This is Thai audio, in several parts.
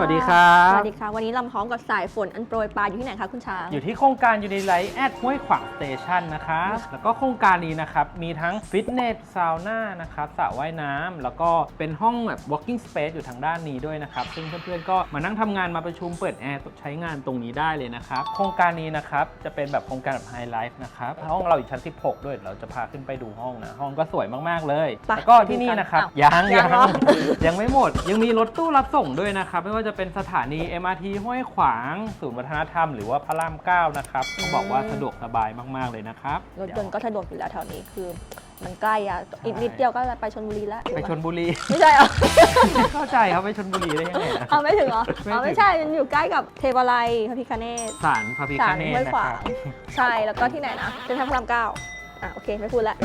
สวัสดีครับ สวัสดีค่ะ วันนี้ลำพร้อมกับสายฝนอันโปรยปลายอยู่ที่ไหนคะคุณช้าง อยู่ที่โครงการยูนิไลท์แอดห้วยขวางสเตชันนะครับ แล้วก็โครงการนี้นะครับ มีทั้งฟิตเนสซาวน่านะครับสระว่ายน้ำแล้วก็เป็นห้องแบบ walking space อยู่ทางด้านนี้ด้วยนะครับ ซึ่งเพื่อนๆก็มานั่งทำงานมาประชุมเปิดแอร์ใช้งานตรงนี้ได้เลยนะครับ โครงการนี้นะครับ จะเป็นแบบโครงการแบบไฮไลท์นะครับ ห้องเราอยู่ชั้น 16 ด้วยเราจะพาขึ้นไปดูห้องนะ ห้องก็สวยมากๆเลย ไปแล้วก็ที่นี่นะครับไปดูกันยังอ้าวยัยังเหรอ ยังไม่หมด ยังมีรถตู้รับส่งด้วยนะครับ ไม่ว่าจะเป็นสถานี MRT ห้วยขวาง ศูนย์วัฒนธรรมหรือว่าพระรามเก้านะครับต้องบอกว่าสะดวกสบายมากๆเลยนะครับรถยนต์ก็สะดวกอยู่แล้วแถวนี้คือ มันใกล้อะอีกนิดเดียวก็ไปชนบุรีแล้วไปชนบุรี ไม่ใช่เหรอไม่เข้าใจครับไปชนบุรีได้ยังไงนะ เอาไม่ถึงเหรอไม่ถึงเอาไม่ใช่มันอยู่ใกล้กับเทวาลัยพระพิคเนศศาลพระพิศาฆลเนศห้วยนะขควารังบ ใช่แล้วก็ที่ไหนนะเป็นทางพระรามเก้าอะโอเคไม่พูดละ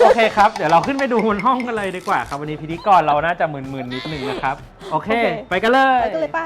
โอเคครับ เดี๋ยวเราขึ้นไปดูบนห้องกันเลยดีกว่าครับ วันนี้พิธีกรเราน่าจะมึนๆนิดนึงนะครับ โอเค โอเค ไปกันเลย ไปกันเลยป้า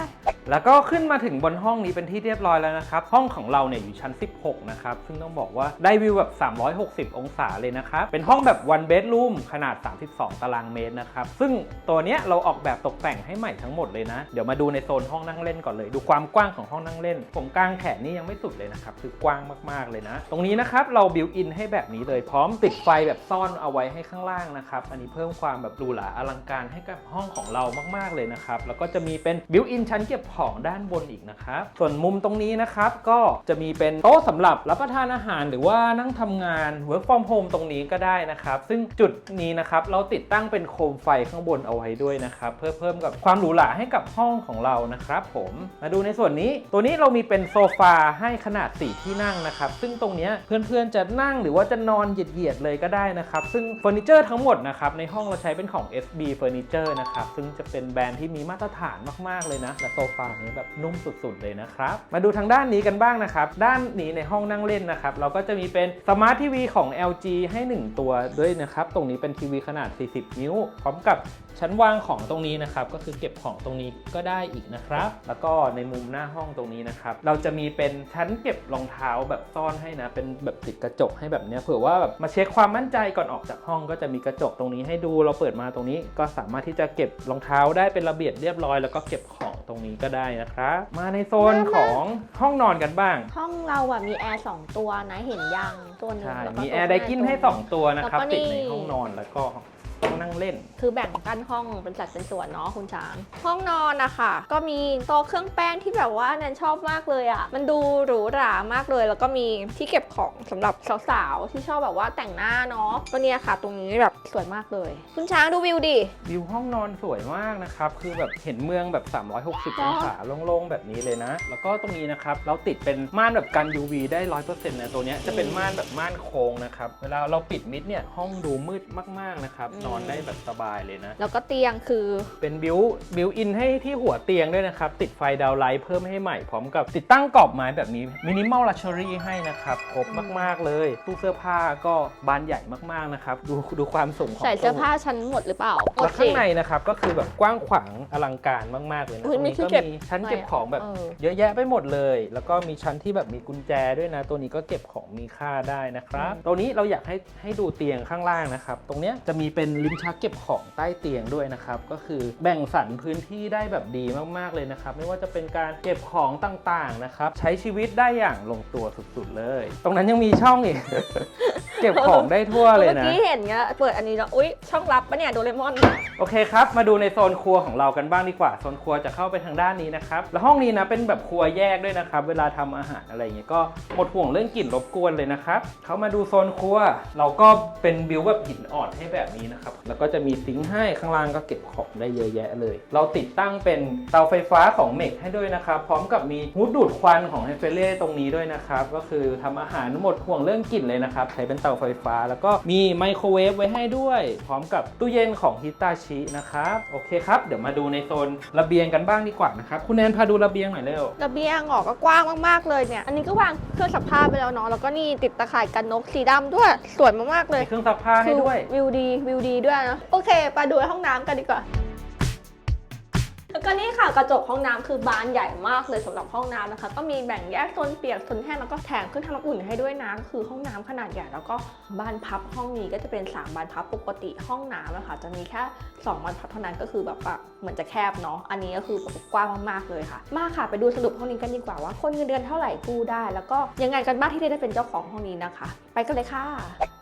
แล้วก็ขึ้นมาถึงบนห้องนี้เป็นที่เรียบร้อยแล้วนะครับ ห้องของเราเนี่ยอยู่ชั้น 16 นะครับ ซึ่งต้องบอกว่าได้วิวแบบ 360 องศาเลยนะครับ เป็นห้องแบบ one bedroom ขนาด 32 ตารางเมตรนะครับ ซึ่งตัวเนี้ยเราออกแบบตกแต่งให้ใหม่ทั้งหมดเลยนะ เดี๋ยวมาดูในโซนห้องนั่งเล่นก่อนเลย ดูความกว้างของห้องนั่งเล่น ผมกลางแขนนี่ยังไม่สุดเลยนะครับ คือกว้างมากๆเลยนะ ตรงนี้นะครับเราบิวอินให้แบบนี้เลย พร้อมติดไฟแบบซ่อนเอาไว้ให้ข้างล่างนะครับ อันนี้เพิ่มความแบบหรูหราอลังการให้กับห้องของเรามาก ๆเลยนะครับ แล้วก็จะมีเป็นบิวอินชั้นเก็บขของด้านบนอีกนะครับ ส่วนมุมตรงนี้นะครับก็จะมีเป็นโต๊ะสำหรับรับประทานอาหาร หรือว่านั่งทำงาน work from home ตรงนี้ก็ได้นะครับ ซึ่งจุดนี้นะครับเราติดตั้งเป็นโคมไฟข้างบนเอาไว้ด้วยนะครับ เพื่อเพิ่มกับความหรูหราให้กับห้องของเรานะครับ ผมมาดูในส่วนนี้ ตัวนี้เรามีเป็นโซฟาให้ขนาด 4 ที่นั่งนะครับ ซึ่งตรงนี้เพื่อนๆจะนั่งหรือว่าจะนอนเหยียดๆเลยก็ได้นะครับ ซึ่งเฟอร์นิเจอร์ทั้งหมดนะครับในห้องเราใช้เป็นของ SB Furniture นะครับซึ่งจะเป็นแบรนด์ที่มีมาตรฐานมากๆเลยนะและโซฟานี้แบบนุ่มสุดๆเลยนะครับ มาดูทางด้านนี้กันบ้างนะครับ ด้านนี้ในห้องนั่งเล่นนะครับ เราก็จะมีเป็นสมาร์ททีวีของ LG ให้ 1 ตัวด้วยนะครับ ตรงนี้เป็นทีวีขนาด 40 นิ้ว พร้อมกับชั้นวางของตรงนี้นะครับ ก็คือเก็บของตรงนี้ก็ได้อีกนะครับ แล้วก็ในมุมหน้าห้องตรงนี้นะครับ เราจะมีเป็นชั้นเก็บรองเท้าแบบซ่อนให้นะ เป็นแบบติดกระจกให้แบบนี้เผื่อว่าแบบมาเช็คความมั่นใจก่อนออกจากห้องก็จะมีกระจกตรงนี้ให้ดู เราเปิดมาตรงนี้ก็สามารถที่จะเก็บรองเท้าได้เป็นระเบียบเรียบร้อย แล้วก็เก็บของ รงนี้ก็ได้นะครับ มาในโซนของห้องนอนกันบ้าง ห้องเราอะมีแอร์สองตัวนะเห็นยังตัวหนึงใช่ แล้วก็มีตัวแอร์ไดกินให้2ตัวนะครับ แล้วก็ติดนี่ในห้องนอนแล้วก็ ห้องนั่งเล่น คือแบ่งกั้นห้องเป็นสัดเป็นส่วนเนาะคุณช้าง ห้องนอนนะคะก็มีโต๊ะเครื่องแป้งที่แบบว่าแนนชอบมากเลยอะ่ะ มันดูหรูหรามากเลย แล้วก็มีที่เก็บของสำหรับสาวๆที่ชอบแบบว่าแต่งหน้าเนาะก็เนี่ยค่ะ ตรงนี้แบบสวยมากเลย คุณช้างดูวิวดิ วิวห้องนอนสวยมากนะครับ คือแบบเห็นเมืองแบบ 360องศาโล่งๆแบบนี้เลยนะ แล้วก็ตรงนี้นะครับเราติดเป็นม่านแบบกัน UV ได้100%นะตัวเนี้ยจะเป็นม่านแบบม่านโค้งนะครับ เวลาเราปิดมิดเนี่ยห้องดูมืดมากๆนะครับอืมนอนได้แบบสบายเลยนะ แล้วก็เตียงคือ เป็นบิวบิวอินให้ที่หัวเตียงด้วยนะครับ ติดไฟดาวไลท์เพิ่มให้ใหม่พร้อมกับติดตั้งกรอบไม้แบบนี้มินิมอลลักชัวรี่ให้นะครับ ครบมาก ๆ เลยตู้เสื้อผ้าก็บานใหญ่มาก ๆ นะครับ ดูดูความสูงของใส่เสื้อตู้ผ้าชั้นหมดหรือเปล่าหมแล้ดวสิข้างในนะครับก็คือแบบกว้างขวางอลังการมาก ๆ เลยนะอุ๊ตยรงมีนี้ที่ก็เก็บมีชั้นเก็บของแบบ เออ เยอะแยะไปหมดเลย แล้วก็มีชั้นที่แบบมีกุญแจด้วยนะ ตัวนี้ก็เก็บของมีค่าได้นะครับตัวนี้เราอยากให้ให้ดูเตียงข้างล่างนะครับ ตรงเนี้ยจะมีเป็นลิ้นชักเก็บของใต้เตียงด้วยนะครับ ก็คือแบ่งสรรพื้นที่ได้แบบดีมากๆเลยนะครับ ไม่ว่าจะเป็นการเก็บของต่างๆนะครับ ใช้ชีวิตได้อย่างลงตัวสุดๆเลย ตรงนั้นยังมีช่องอีก เก็บของได้ทั่วเลยเมื่อนะกี้เห็นเงี้ยเปิดอันนี้แล้วอุ๊ย ช่องลับปะเนี่ยโดเรมอน โอเคครับ มาดูในโซนครัวของเรากันบ้างดีกว่า โซนครัวจะเข้าไปทางด้านนี้นะครับ แล้วห้องนี้นะเป็นแบบครัวแยกด้วยนะครับ เวลาทำอาหารอะไรอย่างเงี้ยก็หมดห่วงเรื่องกลิ่นรบกวนเลยนะครับ เขามาดูโซนครัว เราก็เป็นบิวแบบหินอ่อนให้แบบนี้นะครับแล้วก็จะมีซิงค์ให้ข้างล่างก็เก็บของได้เยอะแยะเลย เราติดตั้งเป็นเตาไฟฟ้าของเมกให้ด้วยนะครับ พร้อมกับมีฮูดดูดควันของไฮเฟเล่ตรงนี้ด้วยนะครับ ก็คือทำอาหารหมดห่วงเรื่องกลิ่นเลยนะครับ ใช้เป็นเตาไฟฟ้า แล้วก็มีไมโครเวฟไว้ให้ด้วย พร้อมกับตู้เย็นของฮิตาชินะครับ โอเคครับ เดี๋ยวมาดูในโซนระเบียงกันบ้างดีกว่านะครับ คุณแนนพาดูระเบียงหน่อยเร็ว ระเบียงออกก็กว้างมากๆเลยเนี่ย อันนี้ก็วางเครื่องซักผ้าไปแล้วเนาะ แล้วก็นี่ติดตะข่ายกันนกสีดำด้วย สวยมากๆเลยมีเครื่องซักผ้าให้ด้วยคือวิวดี วิวดีด้วยนะโอเคไปดูห้องน้ำกันดีกว่าแล้วก็นี่ค่ะกระจกห้องน้ำคือบานใหญ่มากเลยสำหรับห้องน้ำนะคะ ก็มีแบ่งแยกโซนเปียกโซนแห้งแล้วก็แถมเครื่องทำน้ำอุ่นให้ด้วยนะก็คือห้องน้ำขนาดใหญ่แล้วก็บานพับห้องนี้ก็จะเป็น 3 บานพับปกติห้องน้ำนะคะจะมีแค่ 2 บานพับเท่านั้นก็คือแบบว่าเหมือนจะแคบเนาะอันนี้ก็คือแบบกว้างมากๆเลยค่ะ มาค่ะไปดูสรุปห้องนี้กันดีกว่าว่าคนเงินเดือนเท่าไหร่กู้ได้ แล้วก็ยังไงกันบ้างที่ได้เป็นเจ้าของห้องนี้นะคะ ไปกันเลยค่ะ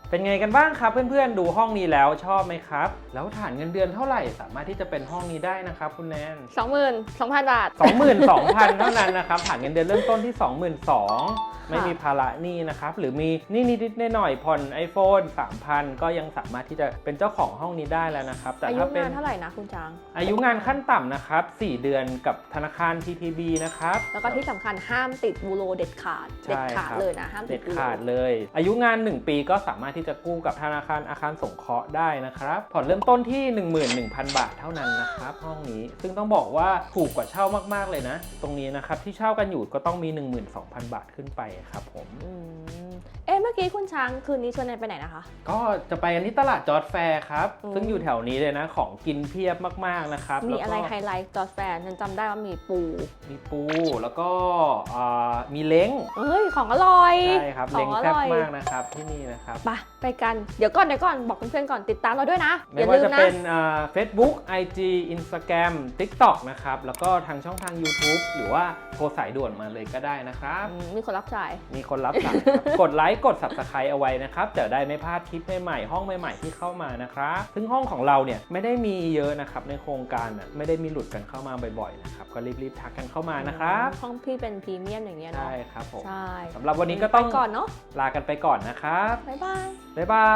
เป็นไงกันบ้างครับเพื่อนๆดูห้องนี้แล้วชอบไหมครับ แล้วฐานเงินเดือนเท่าไหร่สามารถที่จะเป็นห้องนี้ได้นะครับคุณแนน 22,000 บาท 22,000 เท่านั้นนะครับฐานเงินเดือนเริ่มต้นที่ 22,000 ไม่มีภาระหนี้นะครับ หรือมีหนี่นิดๆหน่อยๆผ่อน iPhone 3,000 ก็ยังสามารถที่จะเป็นเจ้าของห้องนี้ได้แล้วนะครับ แต่อายุถ้าเป็นงานเท่าไหร่นะคุณจาง อายุงานขั้นต่ำนะครับ 4 เดือนกับธนาคาร TTB นะครับ แล้วก็ที่สำคัญห้ามติดบูโรเด็ดขาดใช่เด็ดขาดครับเลยนะ ห้ามติเด็ดดบูโร ขาดเลย อายุงาน 1 ปีก็สามารถที่จะกู้กับธนาคารอาคารสงเคราะห์ได้นะครับผ่อนเริ่มต้นที่ 11,000 บาทเท่านั้นนะครับห้องนี้ซึ่งต้องบอกว่าถูกกว่าเช่ามากๆเลยนะ ตรงนี้นะครับที่เช่ากันอยู่ก็ต้องมี 12,000 บาทขึ้นไปครับผม มเอ๊ะเมื่อกี้คุณช้างคืนนี้ชวนแนนไปไหนนะคะ ก็จะไปกันที่ตลาดจอร์ดแฟร์ครับ อืม ซึ่งอยู่แถวนี้เลยนะ ของกินเพียบมากๆนะครับมีแล้วอะไรก็ไฮไลท์จอร์จแฟนฉันจำได้ว่ามีปู มีปูแล้วก็อ่ามีเล้งเอ้ย ของอร่อยใช่ครับ ขอเล้งงอแซ่บร่อยมากนะครับที่นี่นะครับ ไปไปกัน เดี๋ยวก่อนเดี๋ยวก่อนบอกเพื่อนๆก่อนติดตามเราด้วยนะ อไม่ย่าว่าลืมจะนะ เป็นอ่า Facebook IG Instagram TikTok นะครับ แล้วก็ทางช่องทาง YouTube หรือว่าโทรสายด่วนมาเลยก็ได้นะครับอืมมีคนรับสาย มีคนรับสายครับ กดไลค์กด Subscribe เอาไว้นะครับจะได้ไม่พลาดคลิปใหม่ๆห้องใหม่ๆที่เข้ามานะครับซึ่งห้องของเราเนี่ยไม่ได้มีเยอะนะครับในโครงการน่ะไม่ได้มีหลุดกันเข้ามาบ่อยๆนะครับก็รีบๆทักกันเข้ามานะครับห้องพี่เป็นพรีเมียมอย่างเงี้ยเนาะใช่ครับผมใช่สำหรับวันนี้ก็ต้องไปก่อนเนาะลากันไปก่อนนะครับบ๊ายบายบ๊ายบา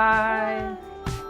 ยบ๊ายบาย